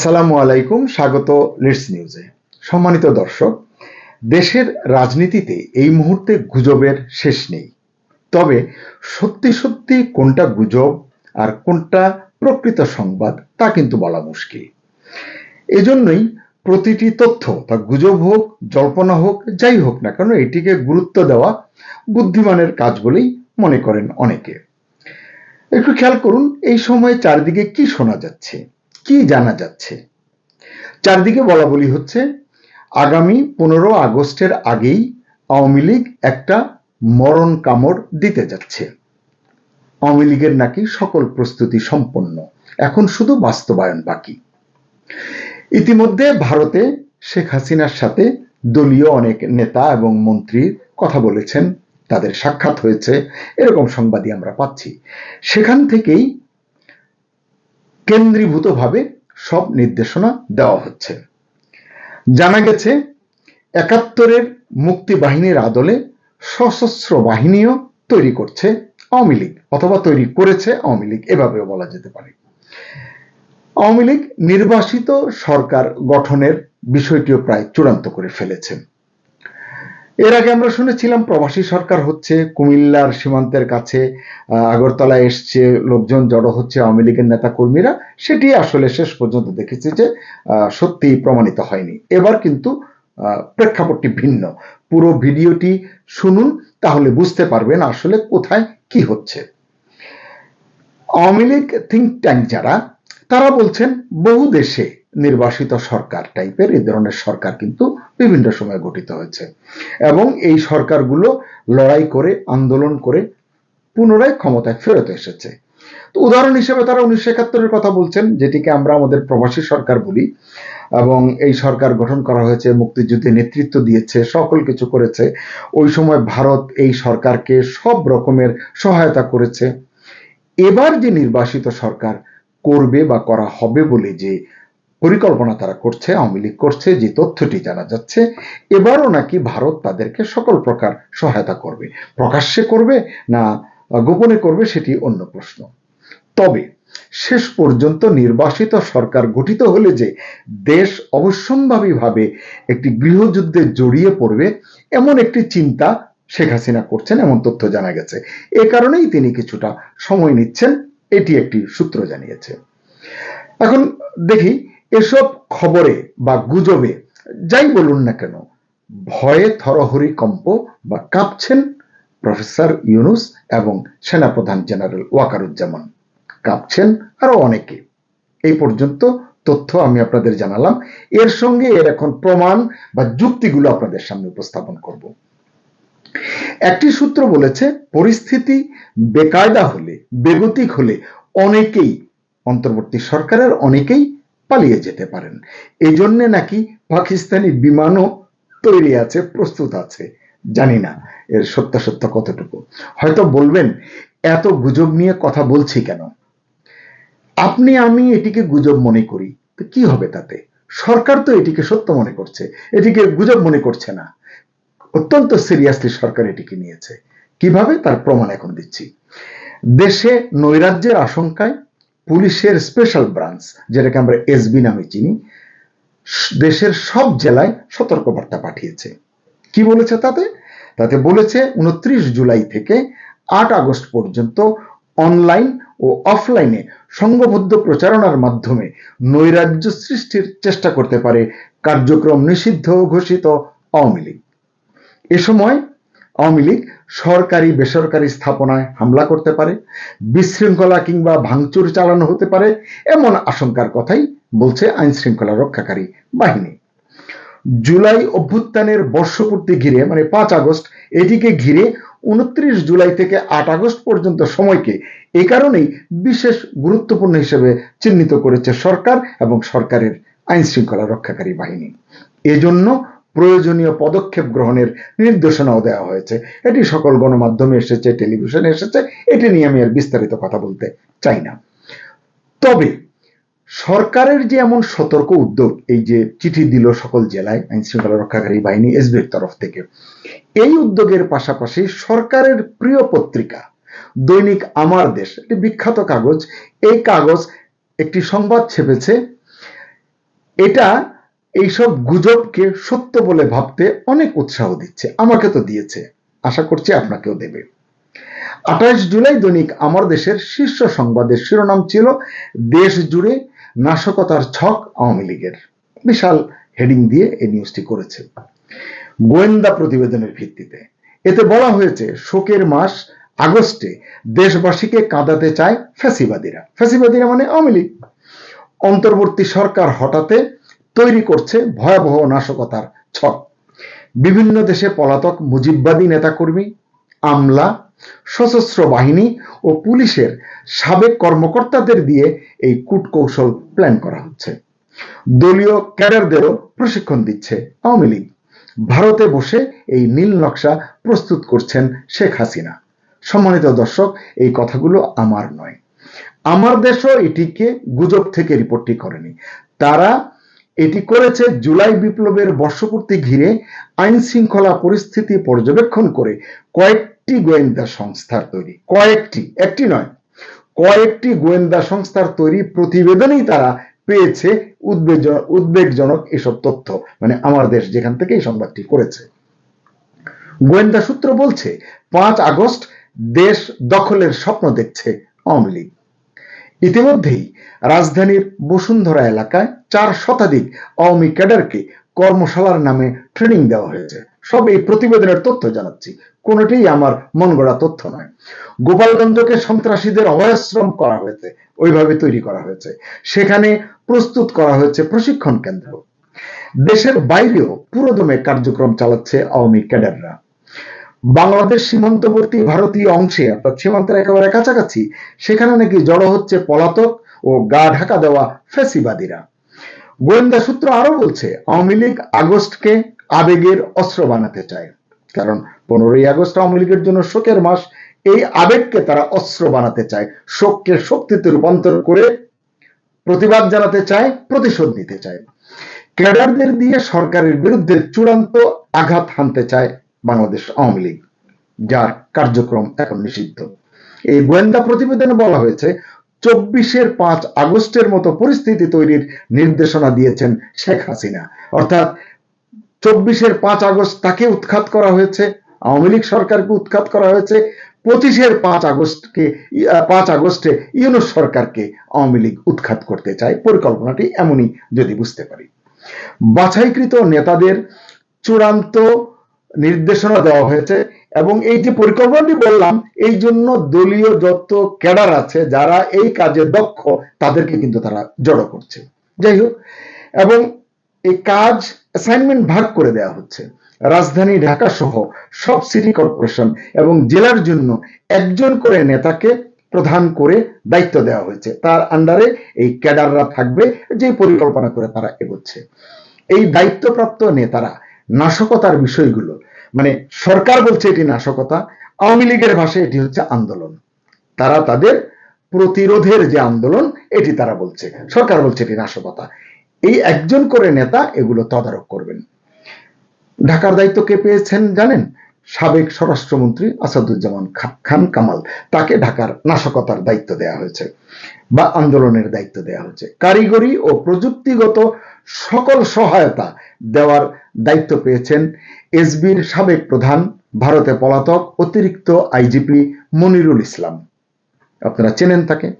আসসালামু আলাইকুম, স্বাগত লিডস নিউজে সম্মানিত দর্শক, দেশের রাজনীতিতে এই মুহূর্তে গুজবের শেষ নেই। তবে সত্যি সত্যি কোনটা গুজব আর কোনটা প্রকৃত সংবাদ তা কিন্তু বলা মুশকিল। এজন্যই প্রতিটি তথ্য, তা গুজব হোক, জল্পনা হোক, যাই হোক না কেন, এটিকে গুরুত্ব দেওয়া বুদ্ধিমানের কাজ বলেই মনে করেন অনেকে। একটু খেয়াল করুন, এই সময় চারদিকে কি শোনা যাচ্ছে। কি জানা যাচ্ছে? চারদিকে বলা বলি হচ্ছে, আগামী পনেরো আগস্টের আগেই আওয়ামী লীগ একটা মরণ কামড় দিতে যাচ্ছে। আওয়ামী লীগের নাকি সকল প্রস্তুতি সম্পন্ন। এখন শুধু বাস্তবায়ন বাকি। ইতিমধ্যে ভারতে শেখ হাসিনার সাথে দলীয় অনেক নেতা এবং মন্ত্রীর কথা বলেছেন। তাদের সাক্ষাৎ হয়েছে। এরকম সংবাদই আমরা পাচ্ছি। সেখান থেকেই কেন্দ্রীভূতভাবে সব নির্দেশনা দেওয়া হচ্ছে। জানা গেছে, একাত্তরের মুক্তি বাহিনীর আদলে সশস্ত্র বাহিনীও তৈরি করছে আওয়ামী লীগ, অথবা তৈরি করেছে আওয়ামী লীগ, এভাবেও বলা যেতে পারে। আওয়ামী লীগ নির্বাসিত সরকার গঠনের বিষয়টিও প্রায় চূড়ান্ত করে ফেলেছে। এর আগে আমরা শুনেছিলাম প্রবাসী সরকার হচ্ছে কুমিল্লার সীমান্তের কাছে আগরতলা এসছে, লোকজন জড়ো হচ্ছে আওয়ামী লীগের নেতা কর্মীরা সেটি আসলে শেষ পর্যন্ত দেখেছি যে সত্যি প্রমাণিত হয়নি। এবার কিন্তু প্রেক্ষাপটটি ভিন্ন। পুরো ভিডিওটি শুনুন, তাহলে বুঝতে পারবেন আসলে কোথায় কি হচ্ছে। আওয়ামী লীগ থিঙ্ক ট্যাঙ্ক যারা, তারা বলছেন বহু দেশে নির্বাসিত সরকার টাইপের এই ধরনের সরকার কিন্তু বিভিন্ন সময় গঠিত হয়েছে। এবং এই সরকারগুলো লড়াই করে, আন্দোলন করে পুনরায় ক্ষমতায় ফেরত এসেছে। তো উদাহরণ হিসেবে তারা উনিশশো একাত্তরের কথা বলছেন, যেটিকে আমরা আমাদের প্রবাসী সরকার বলি। এবং এই সরকার গঠন করা হয়েছে, মুক্তিযুদ্ধে নেতৃত্ব দিয়েছে, সকল কিছু করেছে। ওই সময় ভারত এই সরকারকে সব রকমের সহায়তা করেছে। এবার যে নির্বাসিত সরকার করবে বা করা হবে বলে যে পরিকল্পনা তারা করছে, আওয়ামী লীগ করছে, যে তথ্যটি জানা যাচ্ছে, এবারও নাকি ভারত তাদেরকে সকল প্রকার সহায়তা করবে। প্রকাশ্যে করবে না গোপনে করবে সেটি অন্য প্রশ্ন। তবে শেষ পর্যন্ত নির্বাসিত সরকার গঠিত হলে যে দেশ অবশ্যম্ভাবীভাবে একটি গৃহযুদ্ধে জড়িয়ে পড়বে, এমন একটি চিন্তা শেখ হাসিনা করছেন, এমন তথ্য জানা গেছে। এ কারণেই তিনি কিছুটা সময় নিচ্ছেন, এটি একটি সূত্র জানিয়েছে। এখন দেখি এসব খবরে বা গুজবে যাই বলুন না কেন, ভয়ে থরহরি কম্প বা কাঁপছেন প্রফেসর ইউনুস এবং সেনাপ্রধান জেনারেল ওয়াকারুজ্জামান। কাঁপছেন আরও অনেকে। এই পর্যন্ত তথ্য আমি আপনাদের জানালাম। এর সঙ্গে এর এখন প্রমাণ বা যুক্তিগুলো আপনাদের সামনে উপস্থাপন করব। একটি সূত্র বলেছে, পরিস্থিতি বেকায়দা হলে, বেগতিক হলে অনেকেই, অন্তর্বর্তী সরকারের অনেকেই পালিয়ে যেতে পারেন। এই জন্যে নাকি পাকিস্তানি বিমানও তৈরি আছে, প্রস্তুত আছে। জানি না, এর সত্যাসত্য কতটুকু। হয়তো বলবেন, এত গুজব নিয়ে কথা বলছি কেন? আপনি, আমি এটিকে গুজব মনে করি, তো কি হবে তাতে? সরকার তো এটিকে সত্য মনে করছে, এটিকে গুজব মনে করছে না। অত্যন্ত সিরিয়াসলি সরকার এটিকে নিয়েছে। কীভাবে? তার প্রমাণ এখন দিচ্ছি। দেশে নৈরাজ্যের আশঙ্কায় পুলিশের স্পেশাল ব্রাঞ্চ যেটাকে আমরা এসবি নামে চিনি দেশের সব জেলায় সতর্কবার্তা পাঠিয়েছে। কি বলেছে তাতে? তাতে বলেছে, উনত্রিশ জুলাই থেকে আট আগস্ট পর্যন্ত অনলাইন ও অফলাইনে সংঘবদ্ধ প্রচারণার মাধ্যমে নৈরাজ্য সৃষ্টির চেষ্টা করতে পারে কার্যক্রম নিষিদ্ধ ঘোষিত আওয়ামী লীগ। এ সময় আওয়ামী লীগ সরকারি, বেসরকারি স্থাপনায় হামলা করতে পারে, বিশৃঙ্খলা কিংবা ভাঙচুর চালানো হতে পারে, এমন আশঙ্কার কথাই বলছে আইন শৃঙ্খলা রক্ষাকারী বাহিনী। জুলাই অভ্যুত্থানের বর্ষপূর্তি ঘিরে মানে পাঁচ আগস্ট এটিকে ঘিরে উনত্রিশ জুলাই থেকে আট আগস্ট পর্যন্ত সময়কে এ কারণেই বিশেষ গুরুত্বপূর্ণ হিসেবে চিহ্নিত করেছে সরকার এবং সরকারের আইন শৃঙ্খলা রক্ষাকারী বাহিনী। এজন্য প্রয়োজনীয় পদক্ষেপ গ্রহণের নির্দেশনাও দেওয়া হয়েছে। এটি সকল গণমাধ্যমে এসেছে, টেলিভিশনে এসেছে, এটি নিয়ে আমি আর বিস্তারিত কথা বলতে চাই না। তবে সরকারের যে এমন সতর্ক উদ্যোগ, এই যে চিঠি দিল সকল জেলায় আইন শৃঙ্খলা রক্ষাকারী বাহিনী এসবির তরফ থেকে, এই উদ্যোগের পাশাপাশি সরকারের প্রিয় পত্রিকা, দৈনিক আমার দেশ, একটি বিখ্যাত কাগজ, এই কাগজ একটি সংবাদ ছেপেছে। এটা এইসব গুজবকে সত্য বলে ভাবতে অনেক উৎসাহ দিচ্ছে, আমাকে তো দিয়েছে, আশা করছি আপনাকেও দেবে। আঠাশ জুলাই দৈনিক আমার দেশের শীর্ষ সংবাদের শিরোনাম ছিল, দেশ জুড়ে নাশকতার ছক আওয়ামী লীগের। বিশাল হেডিং দিয়ে এই নিউজটি করেছে। গোয়েন্দা প্রতিবেদনের ভিত্তিতে। এতে বলা হয়েছে, শোকের মাস আগস্টে দেশবাসীকে কাঁদাতে চায় ফ্যাসিবাদীরা। ফ্যাসিবাদীরা মানে আওয়ামী লীগ। অন্তর্বর্তী সরকার হঠাতে তৈরি করছে ভয়াবহ নাশকতার ছক। বিভিন্ন দেশে পলাতক মুজিববাদী নেতাকর্মী, আমলা, সশস্ত্র বাহিনী ও পুলিশের সাবেক কর্মকর্তাদের দিয়ে এই কূটকৌশল প্ল্যান করা হচ্ছে। দলীয় ক্যাডারদেরও প্রশিক্ষণ দিচ্ছে আওয়ামী লীগ। ভারতে বসে এই নীল নকশা প্রস্তুত করছেন শেখ হাসিনা। সম্মানিত দর্শক, এই কথাগুলো আমার নয়। আমার দেশও এটিকে গুজব থেকে রিপোর্টটি করেনি। তারা এটি করেছে জুলাই বিপ্লবের বর্ষপূর্তি ঘিরে আইন শৃঙ্খলা পরিস্থিতি পর্যবেক্ষণ করে কয়েকটি গোয়েন্দা সংস্থার তৈরি। কয়েকটি, একটি নয়। কয়েকটি গোয়েন্দা সংস্থার তৈরি প্রতিবেদনেই তারা পেয়েছে উদ্বেগ উদ্বেগজনক এসব তথ্য মানে আমার দেশ যেখান থেকে এই সংবাদটি করেছে। গোয়েন্দা সূত্র বলছে, পাঁচ আগস্ট দেশ দখলের স্বপ্ন দেখছে আওয়ামী লীগ। ইতিমধ্যেই রাজধানীর বসুন্ধরা এলাকায় চার শতাধিক আওয়ামী ক্যাডারকে কর্মশালার নামে ট্রেনিং দেওয়া হয়েছে। সব এই প্রতিবেদনের তথ্য জানাচ্ছি। কোনোটিই আমার মন গড়া তথ্য নয়। গোপালগঞ্জকে সন্ত্রাসীদের অভয়াশ্রম করা হয়েছে, ওইভাবে তৈরি করা হয়েছে। সেখানে প্রস্তুত করা হয়েছে প্রশিক্ষণ কেন্দ্র। দেশের বাইরেও পুরোদমে কার্যক্রম চালাচ্ছে আওয়ামী ক্যাডাররা। বাংলাদেশ সীমান্তবর্তী ভারতীয় অংশে, অর্থাৎ সীমান্তের একেবারে কাছাকাছি, সেখানে নাকি জড়ো হচ্ছে পলাতক ও গা ঢাকা দেওয়া ফেসিবাদীরা। গোয়েন্দা সূত্র আরও বলছে, আওয়ামী লীগ আগস্টকে আবেগের অস্ত্র বানাতে চায়। কারণ পনেরোই আগস্ট আওয়ামী লীগের জন্য শোকের মাস, এই আবেগকে তারা অস্ত্র বানাতে চায়, শোককে শক্তিতে রূপান্তর করে প্রতিবাদ জানাতে চায়, প্রতিশোধ নিতে চায়। ক্যাডারদের দিয়ে সরকারের বিরুদ্ধে চূড়ান্ত আঘাত হানতে চায় বাংলাদেশ আওয়ামী লীগ, যার কার্যক্রম এখন নিষিদ্ধ। এই গোয়েন্দা প্রতিবেদনে বলা হয়েছে, চব্বিশের পাঁচ আগস্টের মতো পরিস্থিতি তৈরির নির্দেশনা দিয়েছেন শেখ হাসিনা। অর্থাৎ চব্বিশের পাঁচ আগস্ট তাকে উৎখাত করা হয়েছে, আওয়ামী লীগ সরকারকে উৎখাত করা হয়েছে, পঁচিশের পাঁচ আগস্টকে, পাঁচ আগস্টে ইউনুস সরকারকে আওয়ামী লীগ উৎখাত করতে চায়। পরিকল্পনাটি এমনই যদি বুঝতে পারি। বাছাইকৃত নেতাদের চূড়ান্ত নির্দেশনা দেওয়া হয়েছে এবং এই যে পরিকল্পনাটি বললাম, এই জন্য দলীয় যত ক্যাডার আছে যারা এই কাজে দক্ষ, তাদেরকে কিন্তু তারা জড়ো করছে। যাই হোক, এবং এই কাজ অ্যাসাইনমেন্ট ভাগ করে দেওয়া হচ্ছে। রাজধানী ঢাকা সহ সব সিটি কর্পোরেশন এবং জেলার জন্য একজন করে নেতাকে প্রধান করে দায়িত্ব দেওয়া হয়েছে। তার আন্ডারে এই ক্যাডাররা থাকবে যে পরিকল্পনা করে তারা এগোচ্ছে। এই দায়িত্বপ্রাপ্ত নেতারা নাশকতার বিষয়গুলো। মানে সরকার বলছে এটি নাশকতা, আওয়ামী লীগের ভাষায় এটি হচ্ছে আন্দোলন। তারা তাদের প্রতিরোধের যে আন্দোলন, এটি তারা বলছে। সরকার বলছে এটি নাশকতা। এই একজন করে নেতা এগুলো তদারক করবেন। ঢাকার দায়িত্ব কে পেয়েছেন জানেন? সাবেক স্বরাষ্ট্রমন্ত্রী আসাদুজ্জামান খান কামাল। তাকে ঢাকার নাশকতার দায়িত্ব দেওয়া হয়েছে বা আন্দোলনের দায়িত্ব দেওয়া হয়েছে। কারিগরি ও প্রযুক্তিগত সকল সহায়তা দেওয়ার দায়িত্ব পেয়েছেন এসবির সাবেক প্রধান ভারতে পলাতক অতিরিক্ত আইজিপি মনিরুল ইসলাম। আপনারা চেনেন তাকে।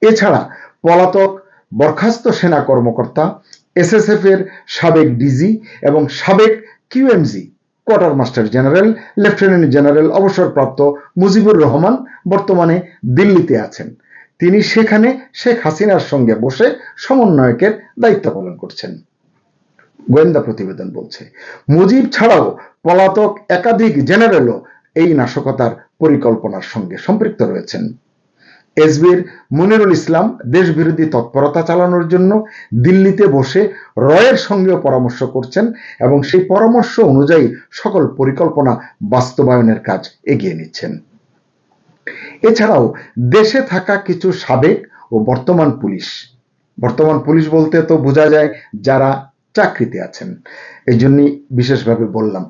এছাড়া পলাতক বরখাস্ত সেনা কর্মকর্তা এসএসএফ এর সাবেক ডিজি এবং সাবেক QMG quartermaster general, lieutenant general অবসরপ্রাপ্ত মুজিবুর রহমান বর্তমানে দিল্লিতে আছেন। তিনি সেখানে শেখ হাসিনার সঙ্গে বসে সমন্বয়কের দায়িত্ব পালন করছেন। গোয়েন্দা প্রতিবেদন বলছে, মুজিব ছাড়াও পলাতক একাধিক জেনারেলও এই নাশকতার পরিকল্পনার সঙ্গে সম্পৃক্ত রয়েছেন। এসবির মনিরুল ইসলাম দেশবিরোধী তৎপরতা চালানোর জন্য দিল্লিতে বসে রয়ের সঙ্গেও পরামর্শ করছেন এবং সেই পরামর্শ অনুযায়ী সকল পরিকল্পনা বাস্তবায়নের কাজ এগিয়ে নিচ্ছেন। এছাড়াও দেশে থাকা কিছু সাবেক ও বর্তমান পুলিশ। বর্তমান পুলিশ বলতে তো বোঝা যায় যারা চাকরিতে আছেন। এই জন্যই বিশেষভাবে বললাম,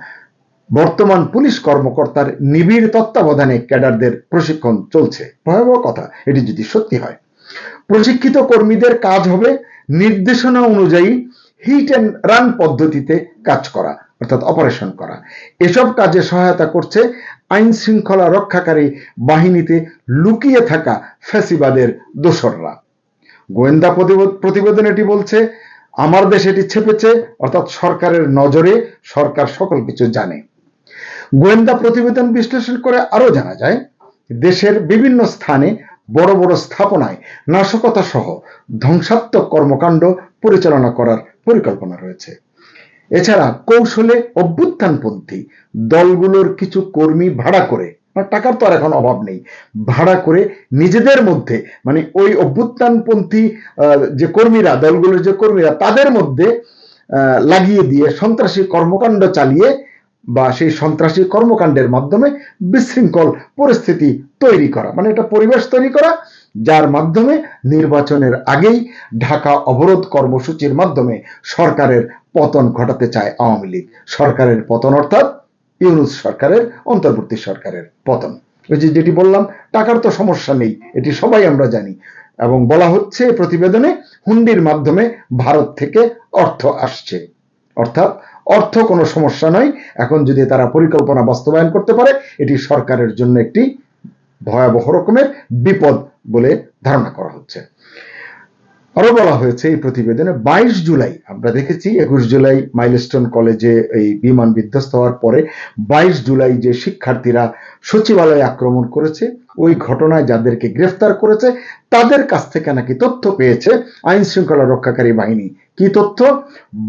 বর্তমান পুলিশ কর্মকর্তার নিবিড় তত্ত্বাবধানে ক্যাডারদের প্রশিক্ষণ চলছে। ভয়াবহ কথা, এটি যদি সত্যি হয়। প্রশিক্ষিত কর্মীদের কাজ হবে নির্দেশনা অনুযায়ী হিট অ্যান্ড রান পদ্ধতিতে কাজ করা, অর্থাৎ অপারেশন করা। এসব কাজে সহায়তা করছে আইন শৃঙ্খলা রক্ষাকারী বাহিনীতে লুকিয়ে থাকা ফ্যাসিবাদের দোসররা। গোয়েন্দা প্রতিবেদ- প্রতিবেদন এটি বলছে আমার দেশ এটি ছেপেছে, অর্থাৎ সরকারের নজরে সরকার সকল কিছু জানে। গোয়েন্দা প্রতিবেদন বিশ্লেষণ করে আরও জানা যায়, দেশের বিভিন্ন স্থানে বড় বড় স্থাপনায় নাশকতা সহ ধ্বংসাত্মক কর্মকাণ্ড পরিচালনা করার পরিকল্পনা রয়েছে। এছাড়া কৌশলে অভ্যুত্থানপন্থী দলগুলোর কিছু কর্মী ভাড়া করে মানে টাকার তো আর এখন অভাব নেই। ভাড়া করে নিজেদের মধ্যে মানে ওই অভ্যুত্থানপন্থী যে কর্মীরা, দলগুলোর যে কর্মীরা, তাদের মধ্যে লাগিয়ে দিয়ে সন্ত্রাসী কর্মকাণ্ড চালিয়ে বা সেই সন্ত্রাসী কর্মকাণ্ডের মাধ্যমে বিশৃঙ্খল পরিস্থিতি তৈরি করা। মানে একটা পরিবেশ তৈরি করা, যার মাধ্যমে নির্বাচনের আগেই ঢাকা অবরোধ কর্মসূচির মাধ্যমে সরকারের পতন ঘটাতে চায় আওয়ামী লীগ। সরকারের পতন অর্থাৎ ইউনুস সরকারের, অন্তর্বর্তী সরকারের পতন। ওই যে যেটি বললাম, টাকার তো সমস্যা নেই, এটি সবাই আমরা জানি। এবং বলা হচ্ছে প্রতিবেদনে হুন্ডির মাধ্যমে ভারত থেকে অর্থ আসছে। অর্থাৎ, অর্থ কোনো সমস্যা নয়, এখন যদি তারা পরিকল্পনা বাস্তবায়ন করতে পারে, এটি সরকারের জন্য একটি ভয়াবহ রকমের বিপদ বলে ধারণা করা হচ্ছে। আরও বলা হয়েছে এই প্রতিবেদনে বাইশ জুলাই, আমরা দেখেছি একুশ জুলাই মাইলস্টোন কলেজে এই বিমান বিধ্বস্ত হওয়ার পরে বাইশ জুলাই যে শিক্ষার্থীরা সচিবালয়ে আক্রমণ করেছে, ওই ঘটনায় যাদেরকে গ্রেফতার করেছে, তাদের কাছ থেকে নাকি তথ্য পেয়েছে আইন শৃঙ্খলা রক্ষাকারী বাহিনী। কি তথ্য?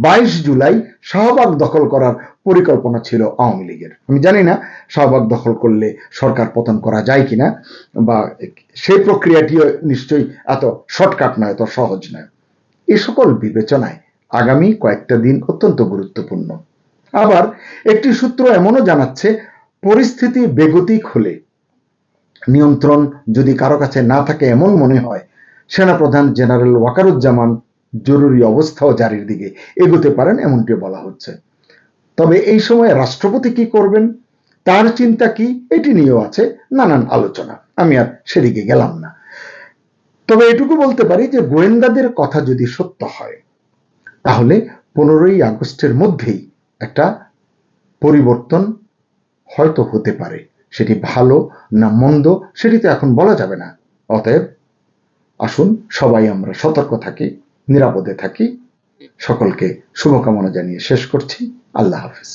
বাইশ জুলাই শাহবাগ দখল করার পরিকল্পনা ছিল আওয়ামী লীগের। আমি জানি না শাহবাগ দখল করলে সরকার পতন করা যায় কিনা, বা সেই প্রক্রিয়াটিও নিশ্চয়ই এত শর্টকাট নয়, এত সহজ নয়। এ সকল বিবেচনায় আগামী কয়েকটা দিন অত্যন্ত গুরুত্বপূর্ণ। আবার একটি সূত্র এমনও জানাচ্ছে, পরিস্থিতি বেগতিক হলে নিয়ন্ত্রণ যদি কারও কাছে না থাকে এমন মনে হয়, সেনাপ্রধান জেনারেল ওয়াকারুজ্জামান জরুরি অবস্থাও জারির দিকে এগোতে পারেন এমনটি বলা হচ্ছে। তবে এই সময় রাষ্ট্রপতি কি করবেন? তার চিন্তা কি? এটি নিয়েও আছে নানান আলোচনা। আমি আর সেদিকে গেলাম না। তবে এটুকু বলতে পারি যে গোয়েন্দাদের কথা যদি সত্য হয়, তাহলে পনেরোই আগস্টের মধ্যেই একটা পরিবর্তন হয়তো হতে পারে। সেটি ভালো না মন্দ, সেটি তো এখন বলা যাবে না। অতএব আসুন সবাই আমরা সতর্ক থাকি, নিরাপদে থাকি। সকলকে শুভকামনা জানিয়ে শেষ করছি। আল্লাহ হাফিজ।